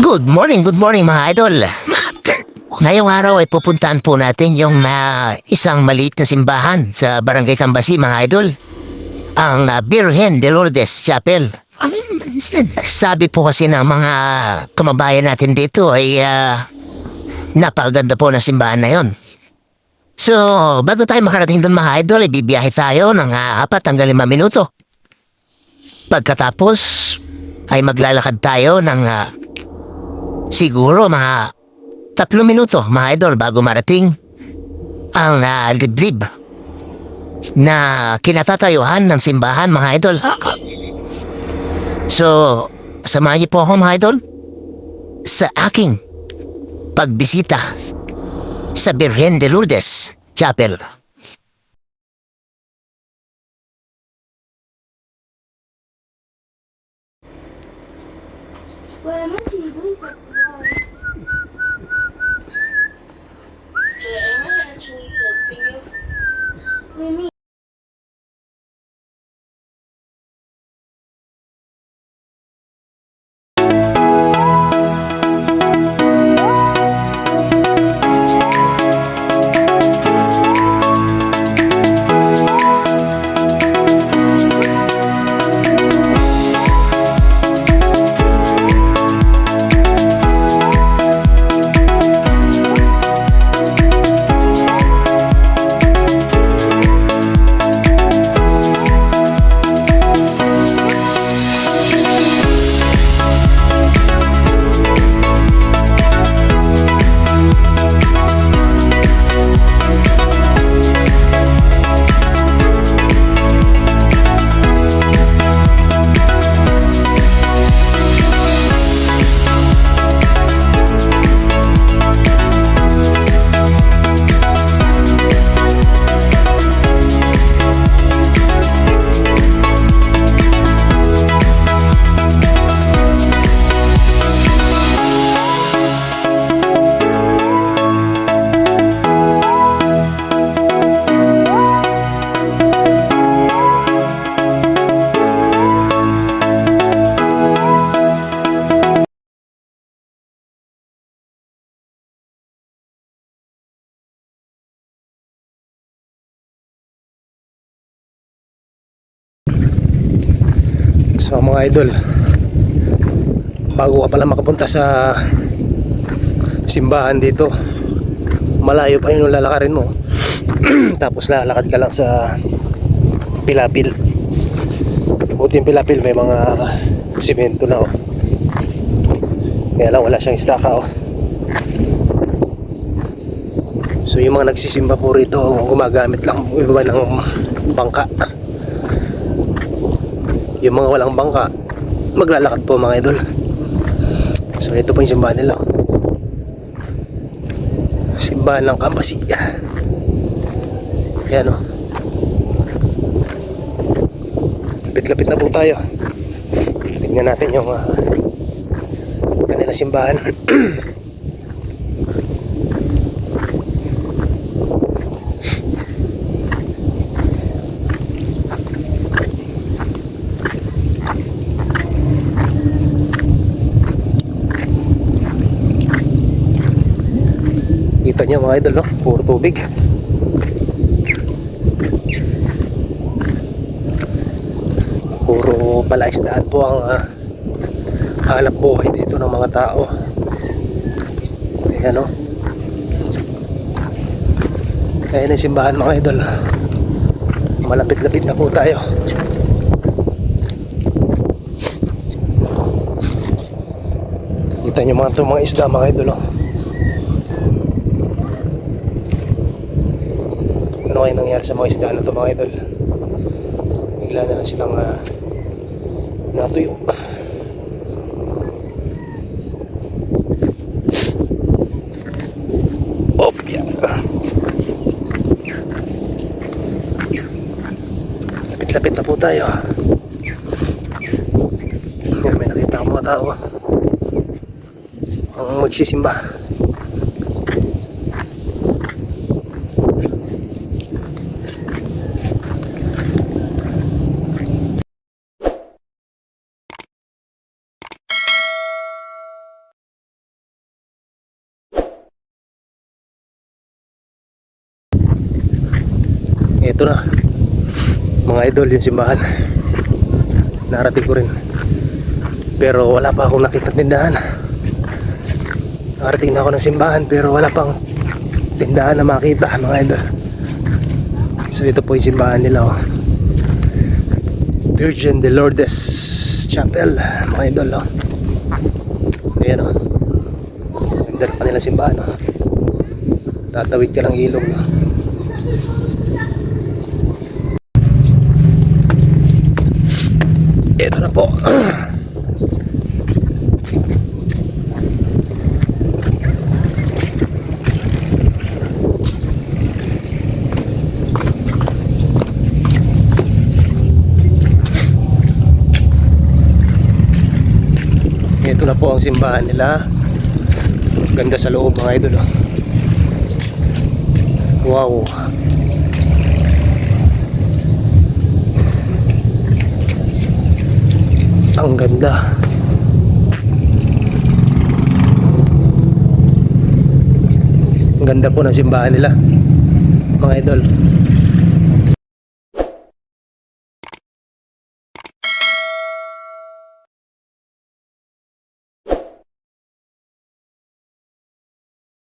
Good morning, good morning mga idol. Ngayong araw ay pupuntahan po natin yung na isang maliit na simbahan sa Barangay Kambasi mga idol. Ang uh, Birhen de Lourdes Chapel. Sabi po kasi ng mga kamabayan natin dito ay ah, napakaganda po na simbahan na yon. So, bago tayo makarating doon mga idol, ibibiyahe tayo ng ah, apat hanggang lima minuto. Pagkatapos, ay maglalakad tayo ng ah, Siguro mga tatlo minuto, mga idol, bago marating ang uh, liblib na kinatatayuhan ng simbahan, mga idol. So, samahan niyo po ako, mga idol, sa aking pagbisita sa Birhen de Lourdes Chapel. Well, So mga idol Bago ka pala makapunta sa Simbahan dito Malayo pa yung lalakarin mo. Tapos lalakad ka lang sa Pilapil. Buti yung pilapil may mga Simento na oh. Kaya lang wala siyang istaka oh. So yung mga nagsisimba po rito Gumagamit lang iba ng bangka yung mga walang bangka maglalakad po mga idol. So ito po yung simbahan nila. Simbahan ng Kambasi yan o lapit-lapit na po tayo. Tignan natin yung uh, kanila simbahan Kita niyo mga idol, no? Puro tubig. Puro palaisdaan po ang uh, hanap buhay dito ng mga tao. Ayan, no? Ayan ang simbahan mga idol. Malapit-lapit na po tayo. Kita niyo mga itong mga isda mga idol, no? Ano kaya nangyari sa mga isda na ito mga idol? Bigla na lang silang uh, natuyo. Op yan. Lapit-lapit na po tayo. May nakita akong mga tao. Ang magsisimba Ito na. Mga idol, yung simbahan. Narating ko rin. Pero wala pa akong nakita tindahan. Nakarating na ako ng simbahan pero wala pang tindahan na makita mga idol. So ito po yung simbahan nila oh. Virgin de Lourdes Chapel mga idol oh. Ayan oh. Ganda ng kanilang simbahan oh. Tatawid ka ng ilog oh. Ito na po. Ito na po ang simbahan nila. Ganda sa loob mga idol. oh. Wow. Ang ganda. Ang ganda po ng simbahan nila. Mga idol.